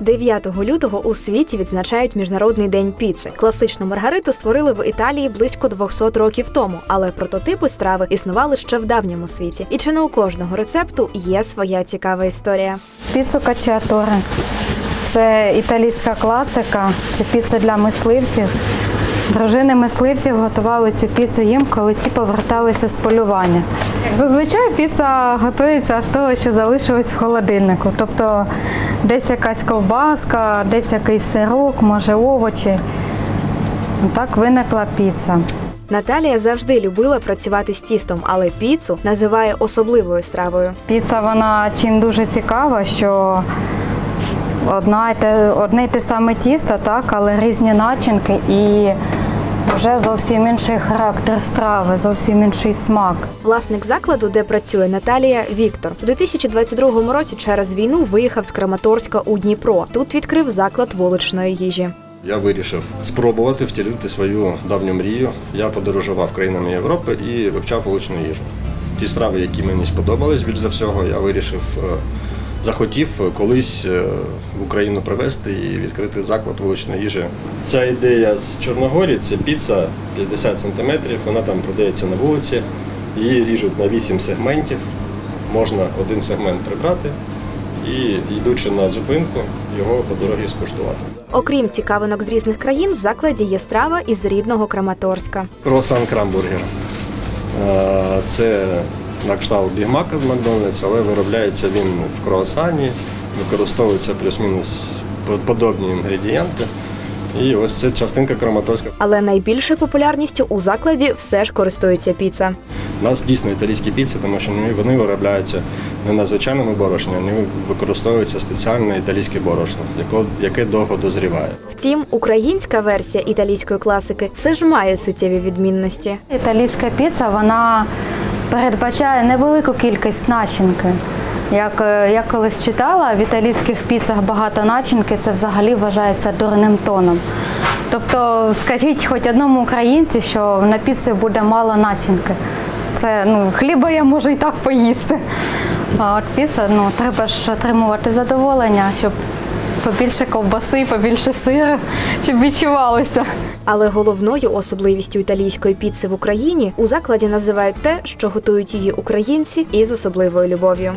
9 лютого у світі відзначають міжнародний день піци. Класичну маргариту створили в Італії близько 200 років тому, але прототипи страви існували ще в давньому світі. І чи не у кожного рецепту є своя цікава історія. Піцу качіаторе. Це італійська класика, це піца для мисливців. Дружини мисливців готували цю піцу їм, коли ті поверталися з полювання. Зазвичай піца готується з того, що залишилось в холодильнику. Тобто десь якась ковбаска, десь якийсь сирок, може овочі. Так виникла піца. Наталія завжди любила працювати з тістом, але піцу називає особливою стравою. Піца вона чим дуже цікава, що одна одне й те саме тісто, так, але різні начинки і вже зовсім інший характер страви, зовсім інший смак. Власник закладу, де працює Наталія Віктор, у 2022 році через війну виїхав з Краматорська у Дніпро. Тут відкрив заклад вуличної їжі. Я вирішив спробувати втілити свою давню мрію. Я подорожував країнами Європи і вивчав вуличну їжу. Ті страви, які мені сподобались більш за всього, я вирішив, е, захотів колись е, в Україну привезти і відкрити заклад вуличної їжі. Ця ідея з Чорногорії це піца 50 см, вона там продається на вулиці, її ріжуть на 8 сегментів. Можна один сегмент прибрати і, йдучи на зупинку, його по дорозі скуштувати. Окрім цікавинок з різних країн, в закладі є страва із рідного Краматорська. Круасан крамбургер. Е, Це на кшталт бігмака з Макдональдс, але виробляється він в круасані, використовуються плюс-мінус подобні інгредієнти. І ось це частинка краматорська. Але найбільшою популярністю у закладі все ж користується піца. У нас дійсно італійські піци, тому що вони- вони виробляються не на звичайному борошні, вони використовується спеціальне італійське борошно, яке довго дозріває. Втім, українська версія італійської класики все ж має суттєві відмінності. Італійська піца вона передбачає невелику кількість начинки. Як е, я колись читала, в італійських піцах багато начинки це взагалі вважається дурним тоном. Тобто, скажіть хоч одному українцю, що на піці буде мало начинки. Це ну, хліба я можу і так поїсти. А от піца, ну треба ж отримувати задоволення, щоб побільше ковбаси, побільше сиру, щоб відчувалося. Але головною особливістю італійської піци в Україні у закладі називають те, що готують її українці із особливою любов'ю.